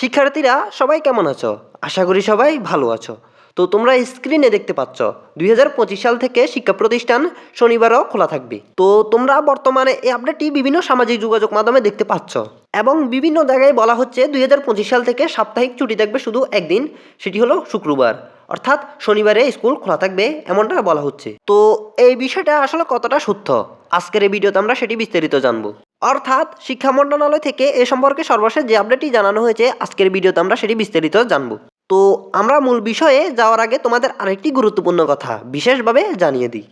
শিক্ষার্থীরা, সবাই কেমন আছো? আশা করি সবাই ভালো আছো। তো তোমরা স্ক্রিনে দেখতে পাচ্ছ, দুই হাজার পঁচিশ সাল থেকে শিক্ষা প্রতিষ্ঠান শনিবারও খোলা থাকবে। তো তোমরা বর্তমানে এই আপডেটটি বিভিন্ন সামাজিক যোগাযোগ মাধ্যমে দেখতে পাচ্ছ। এবং বিভিন্ন জায়গায় বলা হচ্ছে দুই হাজার পঁচিশ সাল থেকে সাপ্তাহিক ছুটি থাকবে শুধু একদিন, সেটি হলো শুক্রবার। অর্থাৎ শনিবারে স্কুল খোলা থাকবে, এমনটা বলা হচ্ছে। তো এই বিষয়টা আসলে কতটা সত্য? আজকের এই ভিডিওতে আমরা সেটি বিস্তারিত জানব। অর্থাৎ শিক্ষা মন্ত্রণালয় থেকে এ সম্পর্কে সর্বশেষ যে আপডেটটি জানানো হয়েছে, আজকের ভিডিওতে আমরা সেটি বিস্তারিত জানব। তো আমরা মূল বিষয়ে যাওয়ার আগে তোমাদের আরেকটি গুরুত্বপূর্ণ কথা বিশেষভাবে জানিয়ে দিই।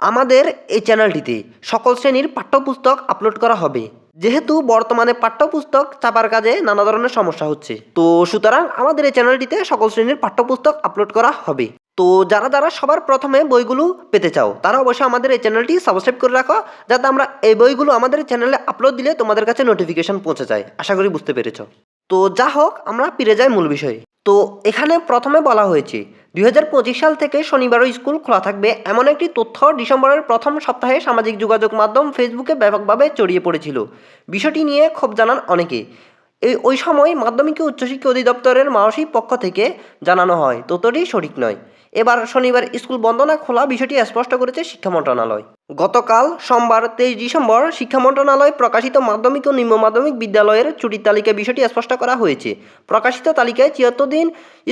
আমাদের এই চ্যানেলটিতে সকল শ্রেণির পাঠ্যপুস্তক আপলোড করা হবে। যেহেতু বর্তমানে পাঠ্যপুস্তক চাপার কাজে নানা ধরনের সমস্যা হচ্ছে, তো সুতরাং আমাদের এই চ্যানেলটিতে সকল শ্রেণির পাঠ্যপুস্তক আপলোড করা হবে। তো যারা যারা সবার প্রথমে বইগুলো পেতে চাও, তারা অবশ্যই আমাদের এই চ্যানেলটি সাবস্ক্রাইব করে রাখো, যাতে আমরা এই বইগুলো আমাদের চ্যানেলে আপলোড দিলে তোমাদের কাছে নোটিফিকেশন পৌঁছে যায়। আশা করি বুঝতে পেরেছ। তো যা হোক, আমরা ফিরে যাই মূল বিষয়ে। তো এখানে প্রথমে বলা হয়েছে, দুই হাজার পঁচিশ সাল থেকে শনিবারও স্কুল খোলা থাকবে এমন একটি তথ্য ডিসেম্বরের প্রথম সপ্তাহে সামাজিক যোগাযোগ মাধ্যম ফেসবুকে ব্যাপকভাবে ছড়িয়ে পড়েছিল। বিষয়টি নিয়ে ক্ষোভ জানান অনেকে। এই ওই সময় মাধ্যমিক ও উচ্চশিক্ষা অধিদপ্তরের মানসিক পক্ষ থেকে জানানো হয়, ততটি সঠিক নয়। এবার শনিবার স্কুল বন্ধ না খোলা বিষয়টি স্পষ্ট করেছে শিক্ষা মন্ত্রণালয়। গতকাল সোমবার তেইশ ডিসেম্বর শিক্ষা মন্ত্রণালয় প্রকাশিত মাধ্যমিক ও নিম্ন মাধ্যমিক বিদ্যালয়ের ছুটির তালিকায় বিষয়টি স্পষ্ট করা হয়েছে। প্রকাশিত তালিকায় ছিয়াত্তর দিন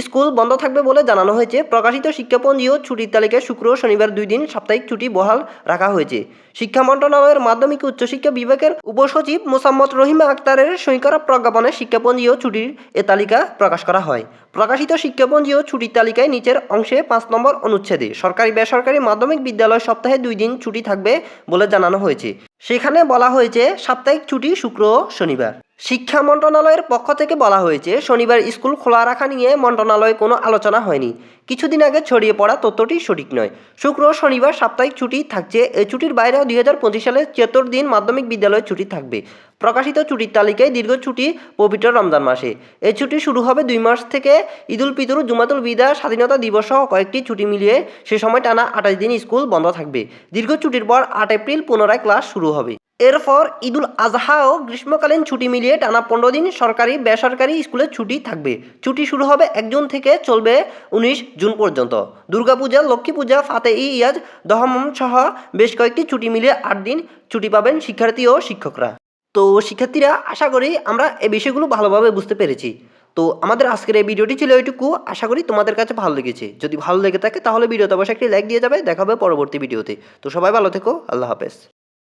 স্কুল বন্ধ থাকবে বলে জানানো হয়েছে। প্রকাশিত শিক্ষাপঞ্জি ও ছুটির তালিকায় শুক্র ও শনিবার দুই দিন সাপ্তাহিক ছুটি বহাল রাখা হয়েছে। শিক্ষা মন্ত্রণালয়ের মাধ্যমিক উচ্চশিক্ষা বিভাগের উপসচিব মোসাম্মদ রহিমা আক্তারের সই করা প্রজ্ঞাপনে শিক্ষাপঞ্জি ও ছুটির এ তালিকা প্রকাশ করা হয়। প্রকাশিত শিক্ষাপঞ্জি ও ছুটির তালিকায় নিচের অংশে পাঁচ নম্বর অনুচ্ছেদে সরকারি বেসরকারি মাধ্যমিক বিদ্যালয় সপ্তাহে দুই দিন ছুটি থাকবে বলে জানানো হয়েছে। সেখানে বলা হয়েছে সাপ্তাহিক ছুটি শুক্র শনিবার। শিক্ষা মন্ত্রণালয়ের পক্ষ থেকে বলা হয়েছে, শনিবার স্কুল খোলা রাখা নিয়ে মন্ত্রণালয়ে কোনো আলোচনা হয়নি। কিছুদিন আগে ছড়িয়ে পড়া তথ্যটি সঠিক নয়। শুক্র, শনিবার সাপ্তাহিক ছুটি থাকছে। এই ছুটির বাইরেও দুই হাজার পঁচিশ সালে ছিয়াত্তর দিন মাধ্যমিক বিদ্যালয়ে ছুটি থাকবে। প্রকাশিত ছুটির তালিকায় দীর্ঘ ছুটি পবিত্র রমজান মাসে। এই ছুটি শুরু হবে দুই মাস থেকে ঈদুল ফিতর, জুমাতুল বিদা, স্বাধীনতা দিবস সহ কয়েকটি ছুটি মিলিয়ে সে সময় টানা আঠাশ দিন স্কুল বন্ধ থাকবে। দীর্ঘ ছুটির পর আট এপ্রিল পুনরায় ক্লাস শুরু হবে। এরপর ঈদুল আজহা ও গ্রীষ্মকালীন ছুটি মিলিয়ে টানা পনেরো দিন সরকারি, বেসরকারি স্কুলে ছুটি থাকবে। ছুটি শুরু হবে এক জুন থেকে চলবে উনিশ জুন পর্যন্ত। দুর্গাপূজা লক্ষ্মী পূজা ফাতে ইয়াজ দহম সহ বেশ কয়েকটি ছুটি মিলিয়ে আট দিন ছুটি পাবেন শিক্ষার্থী ও শিক্ষকরা। তো শিক্ষার্থীরা, আশা করি আমরা এই বিষয়গুলো ভালোভাবে বুঝতে পেরেছি। তো আমাদের আজকের এই ভিডিওটি ছিল এইটুকু। আশা করি তোমাদের কাছে ভালো লেগেছে। যদি ভালো লেগে থাকে তাহলে ভিডিওতে অবশ্যই একটি লাইক দিয়ে যাবে। দেখা হবে পরবর্তী ভিডিওতে। তো সবাই ভালো থেকো। আল্লাহ হাফেজ।